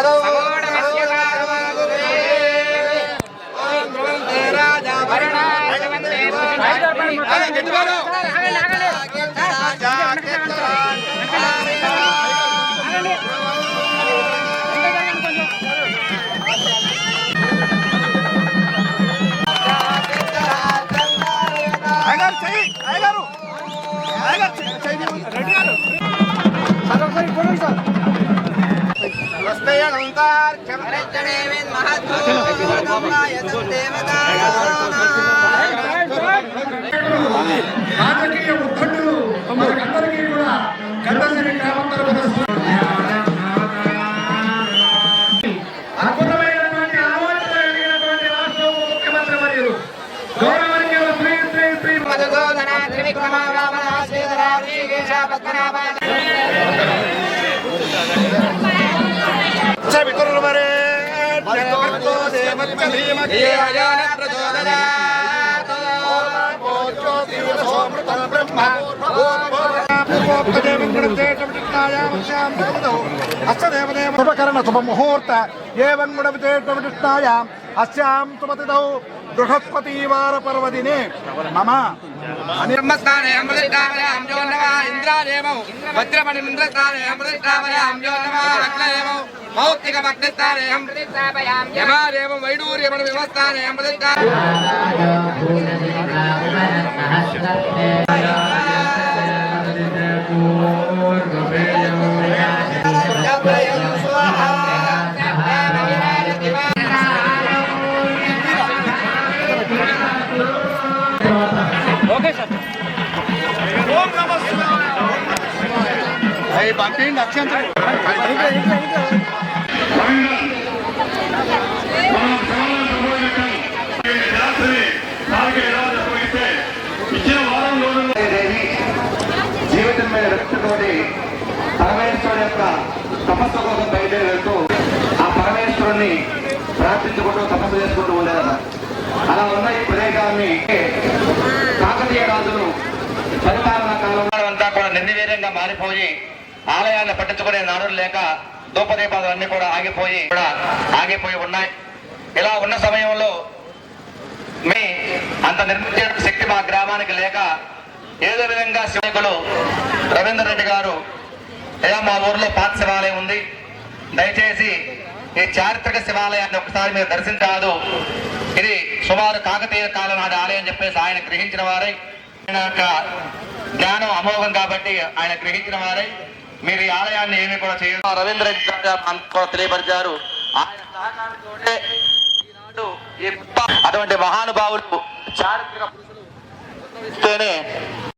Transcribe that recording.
Agárrate, agárrate. Agárrate, agárrate. రాజకీయ ఉద్దండులు మనకందరికీ కూడా గండసిరి గ్రామంలో అద్భుతమైనటువంటి అలవాట్లు కలిగినటువంటి రాష్ట్ర ఉప ముఖ్యమంత్రి శుభముహూర్త ఏవం గుణ విశేషవిశిష్టాయాం అస్యాం సుమతిదౌ బృహస్పతివార పర్వదినే మమ అని బ్రహ్మస్థానే అమృతావయాం యో నమ ఇంద్రాదేవం వజ్రమణి ఇంద్రస్థానే ప్రతిష్టావయాం యో నమ భక్తిస్థానేయం ప్రతిష్టావయాం యమాదేవం వైడూర్యమణి విమస్థానేయం ప్రతిష్ఠా అవి పంపిండి జీవితం మీద వ్యక్తితోటి పరమేశ్వరుడు యొక్క తపస్సు కోసం బయలుదేరి వెళ్తూ ఆ పరమేశ్వరుణ్ణి ప్రార్థించుకుంటూ తపస్సు చేసుకుంటూ ఉండేదట అలా ఉన్న ఈ ప్రదేశాన్ని కాకతీయ రాజులు పరిపాలనా కాలంలో అంతా కూడా నిర్నివీర్యంగా మారిపోయి ఆలయాన్ని పట్టించుకునే నానులు లేక దూపదీపాలు అన్ని కూడా ఆగిపోయి కూడా ఆగిపోయి ఉన్నాయి. ఇలా ఉన్న సమయంలో మీ అంత నిర్మించే శక్తి మా గ్రామానికి లేక ఏదో విధంగా శివకులు రవీంద్ర రెడ్డి గారు అయ్యా మా ఊర్లో పాత శివాలయం ఉంది. దయచేసి ఈ చారిత్రక శివాలయాన్ని ఒకసారి మీరు దర్శించరాదు. ఇది సుమారు కాకతీయ కాలం నాటి ఆలయం చెప్పేసి ఆయన గ్రహించిన వారై. ఆయన యొక్క జ్ఞానం అమోఘం కాబట్టి ఆయన గ్రహించిన వారై. మీరు ఈ ఆలయాన్ని ఏమి కూడా చేయరు. రవీంద్ర రెడ్డి కూడా తెలియపరిచారు. ఆయన సహకారంతోటే ఈనాడు ఈ అటువంటి మహానుభావులు చారిత్రక పురుషులు ఉద్భవిస్తేనే